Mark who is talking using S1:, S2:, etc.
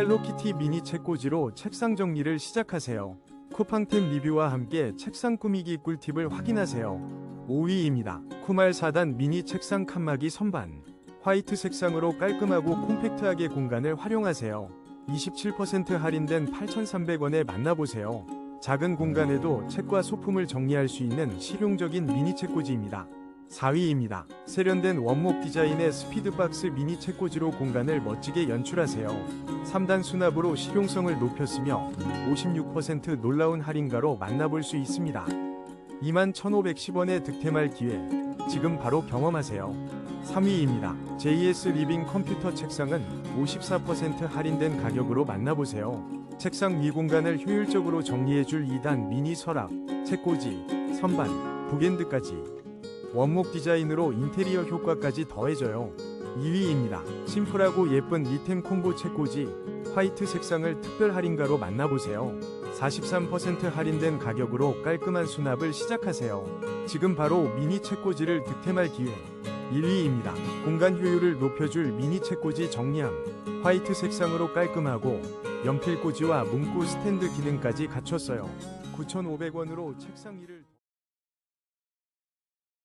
S1: 헬로키티 미니 책꽂이로 책상 정리를 시작하세요. 쿠팡템 리뷰와 함께 책상 꾸미기 꿀팁을 확인하세요. 5위입니다. 쿠말 4단 미니 책상 칸막이 선반. 화이트 색상으로 깔끔하고 콤팩트하게 공간을 활용하세요. 27% 할인된 8,300원에 만나보세요. 작은 공간에도 책과 소품을 정리할 수 있는 실용적인 미니 책꽂이입니다. 4위입니다. 세련된 원목 디자인의 스피드박스 미니 책꽂이로 공간을 멋지게 연출하세요. 3단 수납으로 실용성을 높였으며 56% 놀라운 할인가로 만나볼 수 있습니다. 21,510원의 득템할 기회 지금 바로 경험하세요. 3위입니다. JS 리빙 컴퓨터 책상은 54% 할인된 가격으로 만나보세요. 책상 위 공간을 효율적으로 정리해줄 2단 미니 서랍, 책꽂이, 선반, 북엔드까지 원목 디자인으로 인테리어 효과까지 더해져요. 2위입니다. 심플하고 예쁜 리템 콤보 책꽂이 화이트 색상을 특별 할인가로 만나보세요. 43% 할인된 가격으로 깔끔한 수납을 시작하세요. 지금 바로 미니 책꽂이를 득템할 기회. 1위입니다. 공간 효율을 높여줄 미니 책꽂이 정리함. 화이트 색상으로 깔끔하고 연필꽂이와 문구 스탠드 기능까지 갖췄어요. 9,500원으로 책상 위를